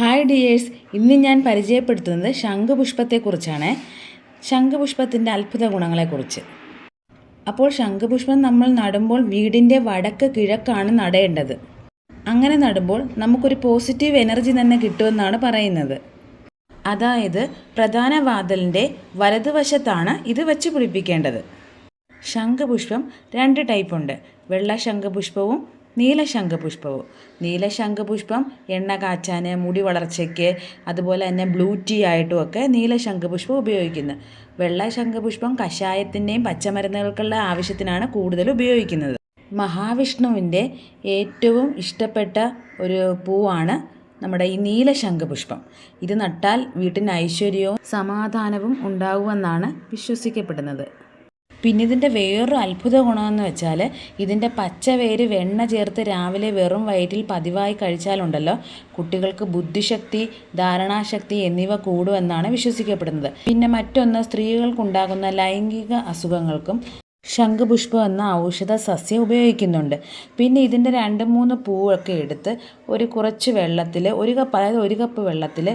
Hi dears ഇന്ന് ഞാൻ പരിചയപ്പെടുത്തുന്നത് ശംഖുപുഷ്പത്തെക്കുറിച്ചാണ്. ശംഖുപുഷ്പത്തിന്റെ അത്ഭുത ഗുണങ്ങളെക്കുറിച്ച്. അപ്പോൾ ശംഖുപുഷ്പം നമ്മൾ നടുമ്പോൾ വീടിന്റെ വടക്ക് കിഴക്കാണ് നടേണ്ടത്. അങ്ങനെ നടുമ്പോൾ നമുക്കൊരു പോസിറ്റീവ് എനർജി തന്നെ കിട്ടുമെന്നാണ് പറയുന്നത്. അതായത് പ്രധാന വാതിലിന്റെ വലതുവശത്താണ് ഇത് വെച്ച് പിടിപ്പിക്കേണ്ടത് ശംഖുപുഷ്പം രണ്ട് ടൈപ്പുണ്ട് വെള്ള ശംഖുപുഷ്പവും നീല ശംഖുപുഷ്പവും നീല എണ്ണ കാച്ചാൻ മുടി വളർച്ചയ്ക്ക് അതുപോലെ തന്നെ ബ്ലൂ ടീ ആയിട്ടും ഒക്കെ നീല ശംഖുപുഷ്പം ഉപയോഗിക്കുന്നു. വെള്ള ശംഖപുഷ്പം കഷായത്തിന്റെയും പച്ചമരുന്നുകൾക്കുള്ള ആവശ്യത്തിനാണ് കൂടുതൽ ഉപയോഗിക്കുന്നത്. മഹാവിഷ്ണുവിന്റെ ഏറ്റവും ഇഷ്ടപ്പെട്ട ഒരു പൂവാണ് നമ്മുടെ ഈ നീലശംഖപുഷ്പം. ഇത് നട്ടാൽ വീട്ടിന് ഐശ്വര്യവും സമാധാനവും ഉണ്ടാകുമെന്നാണ് വിശ്വസിക്കപ്പെടുന്നത്. പിന്നെ ഇതിന്റെ വേറൊരു അത്ഭുത ഗുണമെന്ന് വെച്ചാൽ ഇതിന്റെ പച്ച വേര് വെണ്ണ ചേർത്ത് രാവിലെ വെറും വയറ്റിൽ പതിവായി കഴിച്ചാലുണ്ടല്ലോ. കുട്ടികൾക്ക് ബുദ്ധിശക്തി ധാരണാശക്തി എന്നിവ കൂടുമെന്നാണ് വിശ്വസിക്കപ്പെടുന്നത്. പിന്നെ മറ്റൊന്ന് സ്ത്രീകൾക്കുണ്ടാകുന്ന ലൈംഗിക അസുഖങ്ങൾക്കും ശംഖുപുഷ്പം എന്ന ഔഷധ സസ്യം ഉപയോഗിക്കുന്നുണ്ട്. പിന്നെ ഇതിന്റെ രണ്ട് മൂന്ന് പൂവൊക്കെ എടുത്ത് ഒരു കുറച്ച് വെള്ളത്തിൽ ഒരു കപ്പ് അതായത് ഒരു കപ്പ് വെള്ളത്തിൽ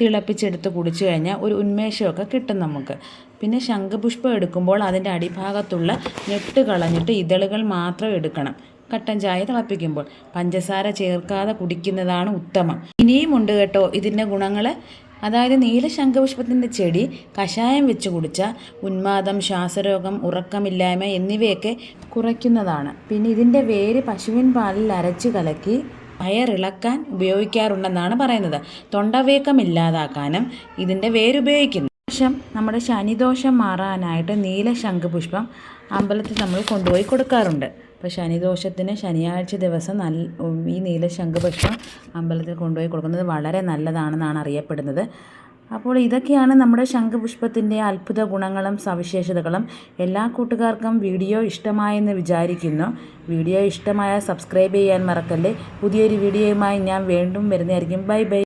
തിളപ്പിച്ചെടുത്ത് കുടിച്ചു കഴിഞ്ഞാൽ ഒരു ഉന്മേഷമൊക്കെ കിട്ടും നമുക്ക്. പിന്നെ ശംഖുപുഷ്പം എടുക്കുമ്പോൾ അതിന്റെ അടിഭാഗത്തുള്ള ഞെട്ട് കളഞ്ഞിട്ട് ഇതളുകൾ മാത്രം എടുക്കണം. കട്ടൻ ചായ തിളപ്പിക്കുമ്പോൾ. പഞ്ചസാര ചേർക്കാതെ കുടിക്കുന്നതാണ് ഉത്തമം. ഇനിയും ഉണ്ട് കേട്ടോ ഇതിന്റെ ഗുണങ്ങൾ അതായത് നീല ശംഖപുഷ്പത്തിന്റെ ചെടി കഷായം വെച്ച് കുടിച്ചാൽ ഉന്മാദം ശ്വാസരോഗം ഉറക്കമില്ലായ്മ എന്നിവയൊക്കെ കുറയ്ക്കുന്നതാണ്. പിന്നെ ഇതിന്റെ വേര് പശുവിൻ പാലിൽ അരച്ച് കലക്കി വയറിളക്കാൻ ഉപയോഗിക്കാറുണ്ടെന്നാണ് പറയുന്നത്. തൊണ്ടവേക്കം ഇല്ലാതാക്കാനും ഇതിന്റെ വേരുപയോഗിക്കുന്നു. ദോഷം നമ്മുടെ ശനിദോഷം മാറാനായിട്ട് നീല ശംഖുപുഷ്പം അമ്പലത്തിൽ നമ്മൾ കൊണ്ടുപോയി കൊടുക്കാറുണ്ട്. അപ്പോൾ ശനിദോഷത്തിന് ശനിയാഴ്ച ദിവസം നല്ല ഈ നീല ശംഖുപുഷ്പം അമ്പലത്തിൽ കൊണ്ടുപോയി കൊടുക്കുന്നത് വളരെ നല്ലതാണെന്നാണ് അറിയപ്പെടുന്നത്. അപ്പോൾ ഇതൊക്കെയാണ് നമ്മുടെ ശംഖുപുഷ്പത്തിന്റെ അത്ഭുത ഗുണങ്ങളും സവിശേഷതകളും. എല്ലാ കൂട്ടുകാർക്കും വീഡിയോ ഇഷ്ടമായെന്ന് വിചാരിക്കുന്നു. വീഡിയോ ഇഷ്ടമായ സബ്സ്ക്രൈബ് ചെയ്യാൻ മറക്കല്ലേ. പുതിയൊരു വീഡിയോയുമായി ഞാൻ വീണ്ടും വരുന്നതായിരിക്കും. Bye bye.